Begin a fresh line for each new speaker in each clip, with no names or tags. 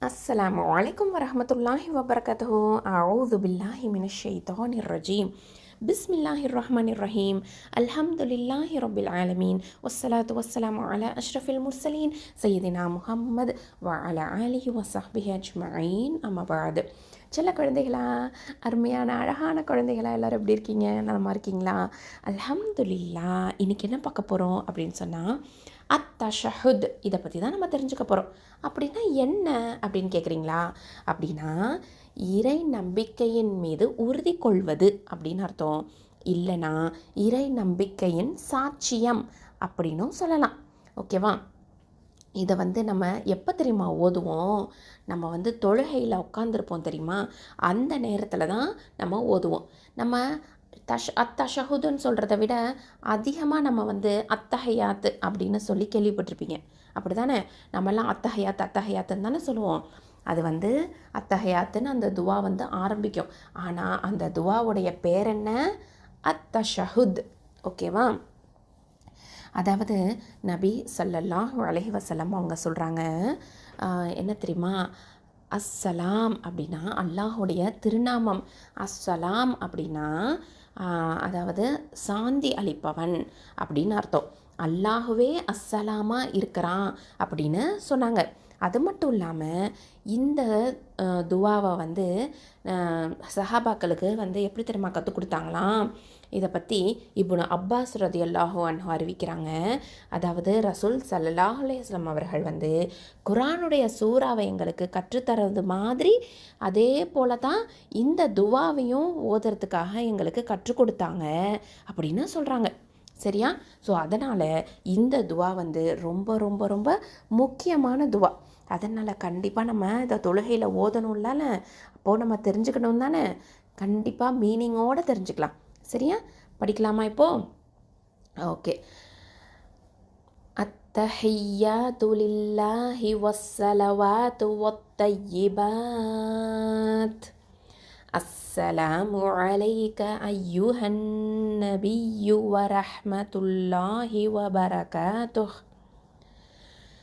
السلام عليكم ورحمة الله وبركاته. أعوذ بالله من الشيطان الرجيم. بسم الله الرحمن الرحيم. الحمد لله رب العالمين. والصلاة والسلام على أشرف المرسلين سيدنا محمد وعلى آله وصحبه أجمعين. أما بعد செல்ல குழந்தைகளா? அருமையான அழகான குழந்தைகளா எல்லோரும் எப்படி இருக்கீங்க? நலமா இருக்கீங்களா? அலமதுல்லா இன்றைக்கி என்ன பார்க்க போகிறோம் அப்படின்னு சொன்னால் அத்தஷஹுத். இதை பற்றி தான் நம்ம தெரிஞ்சுக்க போகிறோம் அப்படின்னா என்ன அப்படின்னு கேட்குறீங்களா அப்படின்னா இறை நம்பிக்கையின் மீது உறுதி கொள்வது அப்படின்னு அர்த்தம். இல்லைனா இறை நம்பிக்கையின் சாட்சியம் அப்படின்னும் சொல்லலாம். ஓகேவா? இதை வந்து நம்ம எப்போ தெரியுமா ஓதுவோம்? நம்ம வந்து தொழுகையில் உட்காந்துருப்போம் தெரியுமா? அந்த நேரத்தில் தான் நம்ம ஓதுவோம். நம்ம தஷ் அத்தஷஹுதுன்னு சொல்கிறத விட அதிகமாக நம்ம வந்து அத்தஹையாத்து அப்படின்னு சொல்லி கேள்விப்பட்டிருப்பீங்க. அப்படி தானே நம்மெல்லாம் அத்தஹையாத்து அத்தஹையாத்துன்னு தானே சொல்லுவோம். அது வந்து அத்தஹையாத்துன்னு அந்த துவா வந்து ஆரம்பிக்கும். ஆனால் அந்த துவாவுடைய பேர் என்ன? அத்தஷஹுத். ஓகேவா? அதாவது நபி சொல்லல்லாஹ் அலைஹி வஸல்லம் அவங்க சொல்கிறாங்க என்ன தெரியுமா? அஸ்ஸலாம் அப்படின்னா அல்லாஹுடைய திருநாமம். அஸ்ஸலாம் அப்படின்னா அதாவது சாந்தி அளிப்பவன் அப்படின்னு அர்த்தம். அல்லாஹுவே அஸ்ஸலாமாக இருக்கிறான் அப்படின்னு சொன்னாங்க. அது மட்டும் இல்லாமல் இந்த துவாவை வந்து சஹாபாக்களுக்கு வந்து எப்படி தெரியுமா கற்றுக் கொடுத்தாங்களாம் இதை பற்றி இப்னு அப்பாஸ் ரதி அல்லாஹோ அன்ஹோ அறிவிக்கிறாங்க. அதாவது ரசூல் சல்லாஹ் அலையம் அவர்கள் வந்து குரானுடைய சூறாவை எங்களுக்கு கற்றுத்தரது மாதிரி அதே போல தான் இந்த துவாவையும் ஓதுறதுக்காக எங்களுக்கு கற்றுக் கொடுத்தாங்க அப்படின்னு சொல்கிறாங்க சரியா? ஸோ அதனால் இந்த துவா வந்து ரொம்ப ரொம்ப ரொம்ப முக்கியமான துவா. அதனால் கண்டிப்பாக நம்ம இதை தொழுகையில் ஓதணும்ல அப்போது நம்ம தெரிஞ்சுக்கணும் தானே கண்டிப்பாக மீனிங்கோடு தெரிஞ்சுக்கலாம் சரியா படிக்கலாமா இப்போது ஓகே التحيات لله والصلوات والطيبات السلام عليك أيها النبي ورحمة الله وبركاته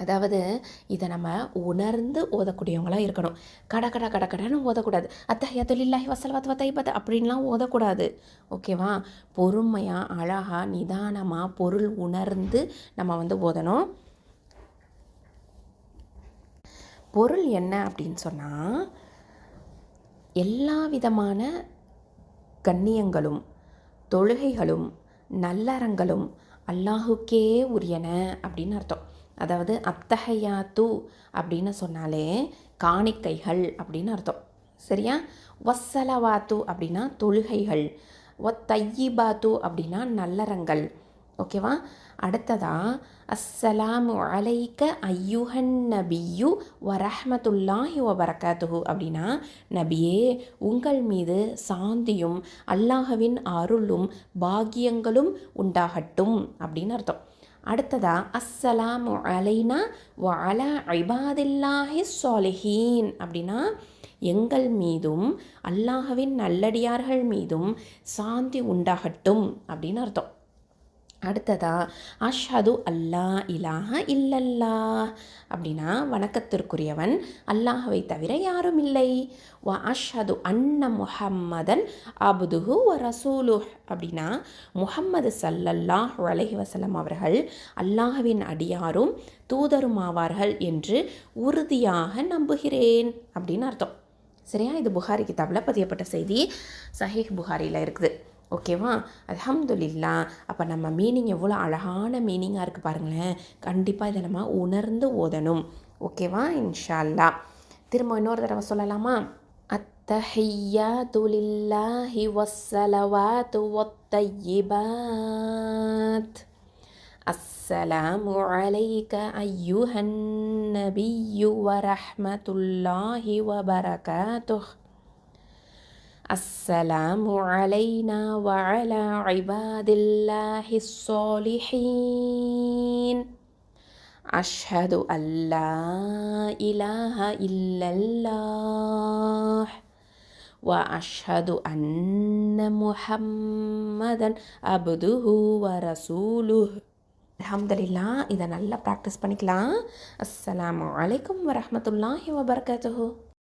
அதாவது இதை நம்ம உணர்ந்து ஓதக்கூடியவங்களாக இருக்கணும். கட கட கட கடன்னு ஓதக்கூடாது. அத்தகைய தொழிலாகி வசல்வத் வத்தைபத் அப்படின்லாம் ஓதக்கூடாது. ஓகேவா? பொறுமையாக அழகாக நிதானமாக பொருள் உணர்ந்து நம்ம வந்து ஓதணும். பொருள் என்ன அப்படின்னு சொன்னால் எல்லா விதமான கண்ணியங்களும் தொழுகைகளும் நல்லறங்களும் அல்லாஹுக்கே உரியன அப்படின்னு அர்த்தம். அதாவது அத்தகையாத்து அப்படின்னு சொன்னாலே காணிக்கைகள் அப்படின்னு அர்த்தம். சரியா? ஒசலவாத்து அப்படின்னா தொழுகைகள். ஒத்தையிபாத்து அப்படின்னா நல்லறங்கள். ஓகேவா? அடுத்ததா அஸ்ஸலாமு அலைக்க ஐயுஹன் நபியு வரஹமத்துல்லாஹி வபரகாத்துஹு அப்படின்னா நபியே உங்கள் மீது சாந்தியும் அல்லாஹவின் அருளும் பாக்கியங்களும் உண்டாகட்டும் அப்படின்னு அர்த்தம். அடுத்ததா அஸ்ஸலாம் அலைனா வ அலா ஐபாதில்லாஹி சாலிஹீன் அப்படின்னா எங்கள் மீதும் அல்லாஹவின் நல்லடியார்கள் மீதும் சாந்தி உண்டாகட்டும் அப்படின்னு அர்த்தம். அடுத்ததா அஷாது அல்லா இலாஹ இல்லல்லா அப்படின்னா வணக்கத்திற்குரியவன் அல்லாஹவை தவிர யாரும் இல்லை. வ அஷ்ஹது அன்ன முஹம்மதன் அபுதுஹு வ ரசூலு அப்படின்னா முஹம்மது சல்லல்லாஹ் அலஹி வசலம் அவர்கள் அல்லாஹவின் அடியாரும் தூதரும் ஆவார்கள் என்று உறுதியாக நம்புகிறேன் அப்படின்னு அர்த்தம். சரியா? இது புகாரி கிதாபில் பதியப்பட்ட செய்தி. சஹீஹ் புகாரியில் இருக்குது. ஓகேவா அலமதுல்லா அப்போ நம்ம மீனிங் எவ்வளோ அழகான மீனிங்காக இருக்குது பாருங்களேன் கண்டிப்பாக இதை நம்ம உணர்ந்து ஓதணும் ஓகேவா இன்ஷால்லா திரும்ப இன்னொரு தடவை சொல்லலாமா அத்தஹையாத்து லில்லாஹி வஸ்ஸலவாத்து வத்தையிபாத் السلام عليك أيها النبي ورحمة الله وبركاته السلام علينا وعلى عباد الله الصالحين أشهد أن لا إله إلا الله وأشهد أن محمدا عبده ورسوله அல்ஹம்துலில்லா இதை நல்லா ப்ராக்டிஸ் பண்ணிக்கலாம் அஸ்ஸலாமு அலைக்கும் வரஹ்மத்துல்லாஹி வபரகாத்துஹு